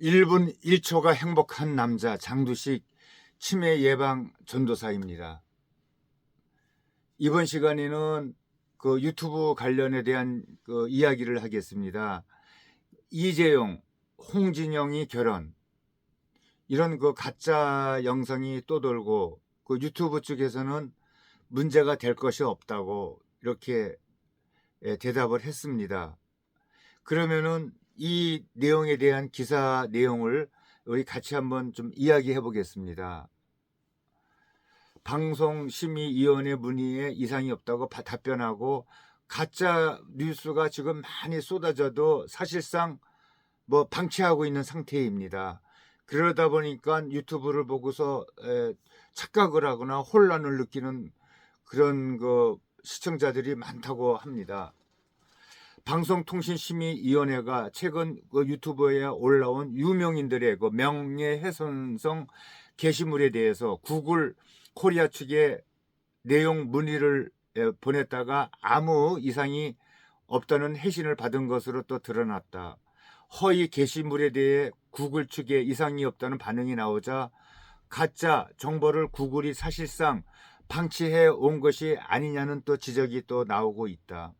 1분 1초가 행복한 남자 장두식 치매 예방 전도사입니다. 이번 시간에는 그 유튜브 관련에 대한 그 이야기를 하겠습니다. 이재용, 홍진영이 결혼 이런 그 가짜 영상이 또 돌고 그 유튜브 쪽에서는 문제가 될 것이 없다고 이렇게 예, 대답을 했습니다. 그러면은 이 내용에 대한 기사 내용을 우리 같이 한번 좀 이야기해 보겠습니다. 방송심의위원회 문의에 이상이 없다고 바- 답변하고 가짜 뉴스가 지금 많이 쏟아져도 사실상 뭐 방치하고 있는 상태입니다. 그러다 보니까 유튜브를 보고서 에, 착각을 하거나 혼란을 느끼는 그런 그 시청자들이 많다고 합니다. 방송통신심의위원회가 최근 그 유튜브에 올라온 유명인들의 그 명예훼손성 게시물에 대해서 구글 코리아 측에 내용 문의를 에, 보냈다가 아무 이상이 없다는 회신을 받은 것으로 또 드러났다. 허위 게시물에 대해 구글 측에 이상이 없다는 반응이 나오자 가짜 정보를 구글이 사실상 방치해 온 것이 아니냐는 또 지적이 또 나오고 있다.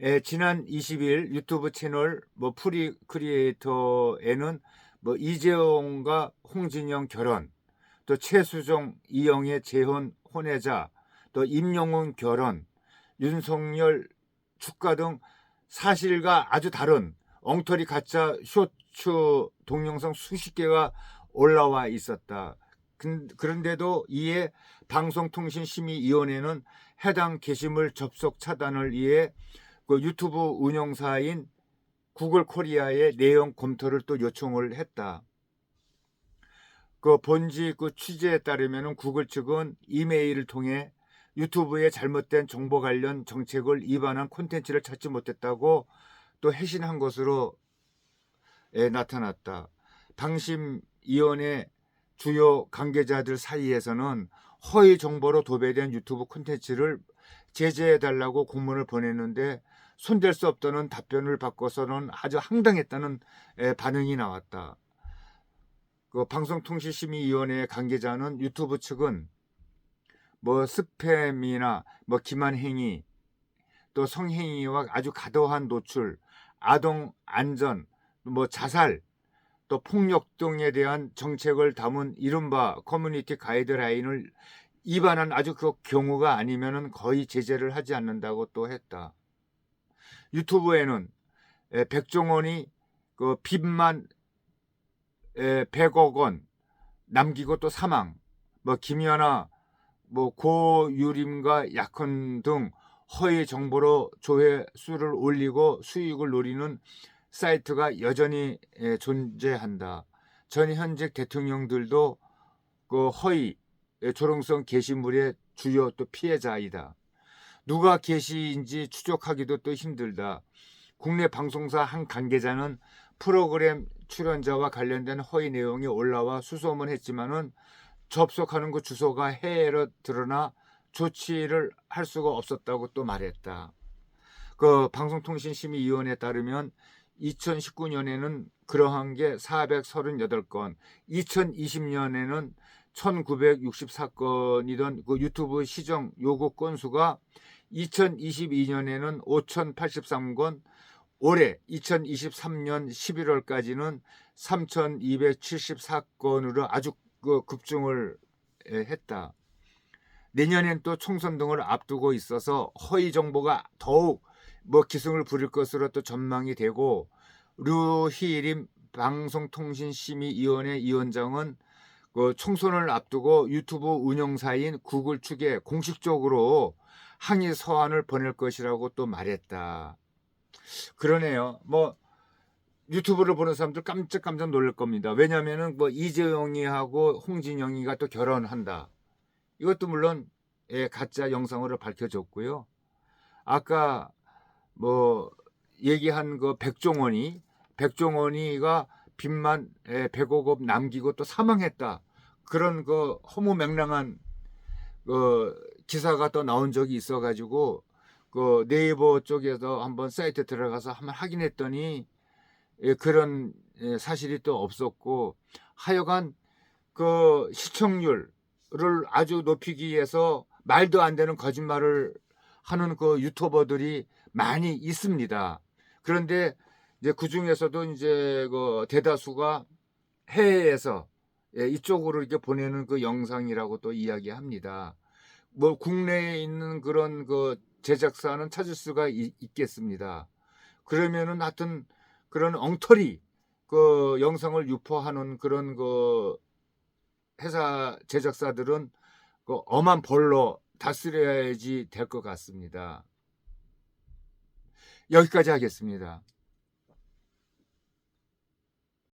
에, 지난 20일 유튜브 채널 뭐 프리 크리에이터에는 뭐 이재용과 홍진영 결혼, 또 최수종, 이영애 재혼 혼외자, 또 임영웅 결혼, 윤석열 축가 등 사실과 아주 다른 엉터리 가짜 쇼츠 동영상 수십 개가 올라와 있었다. 근- 그런데도 이에 방송통신심의위원회는 해당 게시물 접속 차단을 위해 그 유튜브 운영사인 구글 코리아의 내용 검토를 또 요청을 했다. 그 본지 그 취재에 따르면 구글 측은 이메일을 통해 유튜브의 잘못된 정보 관련 정책을 위반한 콘텐츠를 찾지 못했다고 또 회신한 것으로 에, 나타났다. 방심위원회 주요 관계자들 사이에서는 허위 정보로 도배된 유튜브 콘텐츠를 제재해달라고 공문을 보냈는데 손댈 수 없다는 답변을 받고서는 아주 황당했다는 에, 반응이 나왔다. 그 방송통신심의위원회 관계자는 유튜브 측은 뭐 스팸이나 뭐 기만 행위 또 성행위와 아주 과도한 노출, 아동 안전, 뭐 자살, 또 폭력 등에 대한 정책을 담은 이른바 커뮤니티 가이드라인을 위반한 아주 그 경우가 아니면은 거의 제재를 하지 않는다고 또 했다. 유튜브에는 에, 백종원이 그 빚만 에, 100억 원 남기고 또 사망, 뭐 김연아, 뭐 고유림과 약혼 등 허위 정보로 조회수를 올리고 수익을 노리는 사이트가 여전히 에, 존재한다. 전 현직 대통령들도 그 허위 에, 조롱성 게시물의 주요 또 피해자이다. 누가 게시인지 추적하기도 또 힘들다. 국내 방송사 한 관계자는 프로그램 출연자와 관련된 허위 내용이 올라와 수소문했지만은 접속하는 그 주소가 해외로 드러나 조치를 할 수가 없었다고 또 말했다. 그 방송통신심의위원회에 따르면 2019년에는 그러한 게 438건, 2020년에는 1964건이던 그 유튜브 시정 요구 건수가 2022년에는 5,083건, 올해 2023년 11월까지는 3,274건으로 아주 그 급증을 에, 했다. 내년엔 또 총선 등을 앞두고 있어서 허위 정보가 더욱 뭐 기승을 부릴 것으로 또 전망이 되고 류희림 방송통신심의위원회 위원장은 그 총선을 앞두고 유튜브 운영사인 구글 측에 공식적으로 항의 서한을 보낼 것이라고 또 말했다. 그러네요. 뭐 유튜브를 보는 사람들 깜짝깜짝 놀랄 겁니다. 왜냐면은 뭐 이재용이하고 홍진영이가 또 결혼한다. 이것도 물론 예, 가짜 영상으로 밝혀졌고요. 아까 뭐 얘기한 그 백종원이 백종원이가 빚만 예, 100억 원 남기고 또 사망했다. 그런 그 허무맹랑한 그 기사가 또 나온 적이 있어가지고 그 네이버 쪽에서 한번 사이트 들어가서 한번 확인했더니 예, 그런 예, 사실이 또 없었고 하여간 그 시청률을 아주 높이기 위해서 말도 안 되는 거짓말을 하는 그 유튜버들이 많이 있습니다. 그런데 이제 그 중에서도 이제 그 대다수가 해외에서 예, 이쪽으로 이렇게 보내는 그 영상이라고 또 이야기합니다. 뭐 국내에 있는 그런 그 제작사는 찾을 수가 있, 있겠습니다. 그러면은 하여튼 그런 엉터리 그 영상을 유포하는 그런 그 회사 제작사들은 그 엄한 벌로 다스려야지 될 것 같습니다. 여기까지 하겠습니다.